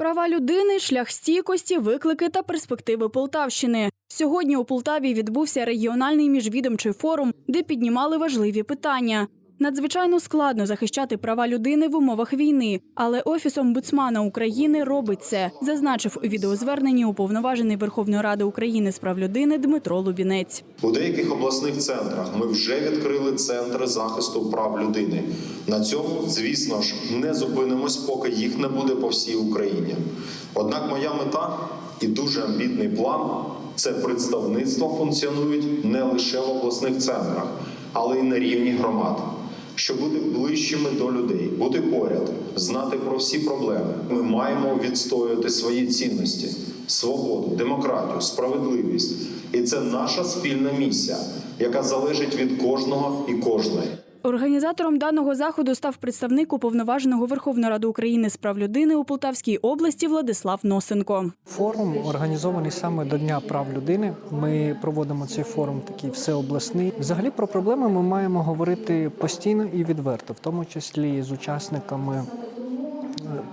Права людини, шлях стійкості, виклики та перспективи Полтавщини. Сьогодні у Полтаві відбувся регіональний міжвідомчий форум, де піднімали важливі питання. Надзвичайно складно захищати права людини в умовах війни, але офіс омбудсмана України робить це, зазначив у відеозверненні уповноважений Верховної Ради України з прав людини Дмитро Лубінець. У деяких обласних центрах ми вже відкрили центри захисту прав людини. На цьому, звісно ж, не зупинимось, поки їх не буде по всій Україні. Однак моя мета і дуже амбітний план це представництво функціонують не лише в обласних центрах, але й на рівні громад. Щоб бути ближчими до людей, бути поряд, знати про всі проблеми, ми маємо відстоювати свої цінності, свободу, демократію, справедливість. І це наша спільна місія, яка залежить від кожного і кожної. Організатором даного заходу став представник уповноваженого Верховної Ради України з прав людини у Полтавській області Владислав Носенко. Форум організований саме до Дня прав людини. Ми проводимо цей форум такий всеобласний. Взагалі про проблеми ми маємо говорити постійно і відверто, в тому числі з учасниками.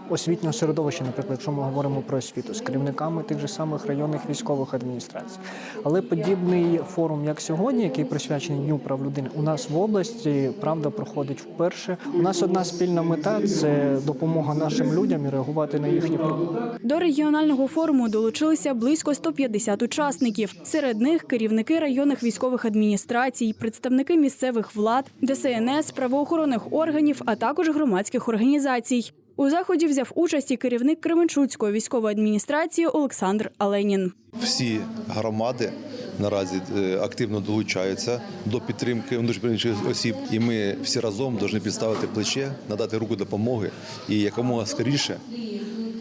Освітнього середовища, наприклад, якщо ми говоримо про освіту, з керівниками тих же самих районних військових адміністрацій. Але подібний форум, як сьогодні, який присвячений Дню прав людини, у нас в області правда проходить вперше. У нас одна спільна мета це допомога нашим людям і реагувати на їхні проблеми. До регіонального форуму долучилися близько 150 учасників. Серед них керівники районних військових адміністрацій, представники місцевих влад, ДСНС, правоохоронних органів, а також громадських організацій. У заході взяв участь і керівник Кременчуцької військової адміністрації Олександр Аленін. всі громади наразі е, активно долучаються до підтримки внутрішньопереміщених осіб, і ми всі разом повинні підставити плече, надати руку допомоги і якомога скоріше.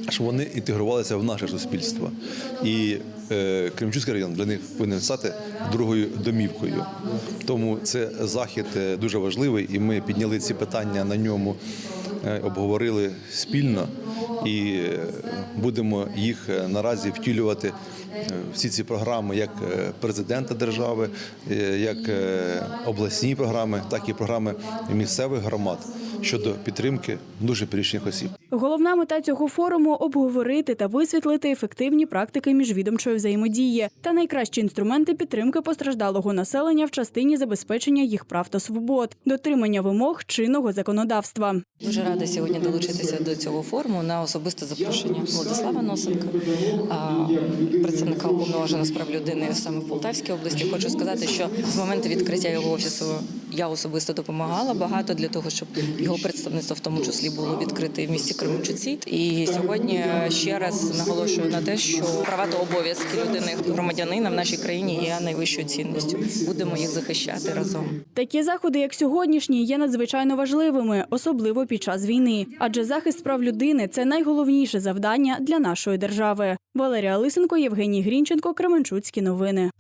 Щоб вони інтегрувалися в наше суспільство, і е, район для них повинен стати другою домівкою. Тому це захід е, дуже важливий, і ми підняли ці питання на ньому, обговорили спільно і е, будемо їх е, наразі втілювати е, всі ці програми як е, президента держави, е, як е, обласні програми, так і програми місцевих громад щодо підтримки дуже перічних осіб. Головна мета цього форуму обговорити та висвітлити ефективні практики міжвідомчої взаємодії та найкращі інструменти підтримки постраждалого населення в частині забезпечення їх прав та свобод, дотримання вимог чинного законодавства. Дуже рада сьогодні долучитися до цього форуму на особисте запрошення Владислава Носенка, представника уповноваженого з прав людини саме в Полтавській області. Хочу сказати, що з моменту відкриття його офісу я особисто допомагала багато для того, щоб його представництво в тому числі було відкрите в місті Кременчуці. І сьогодні ще раз наголошую на те, що права та обов'язки людини громадянина в нашій країні є найвищою цінністю. Будемо їх захищати разом. Такі заходи, як сьогоднішні, є надзвичайно важливими, особливо під час війни, адже захист прав людини це найголовніше завдання для нашої держави. Валерія Лисенко, Євгеній Грінченко, Кременчуцькі новини.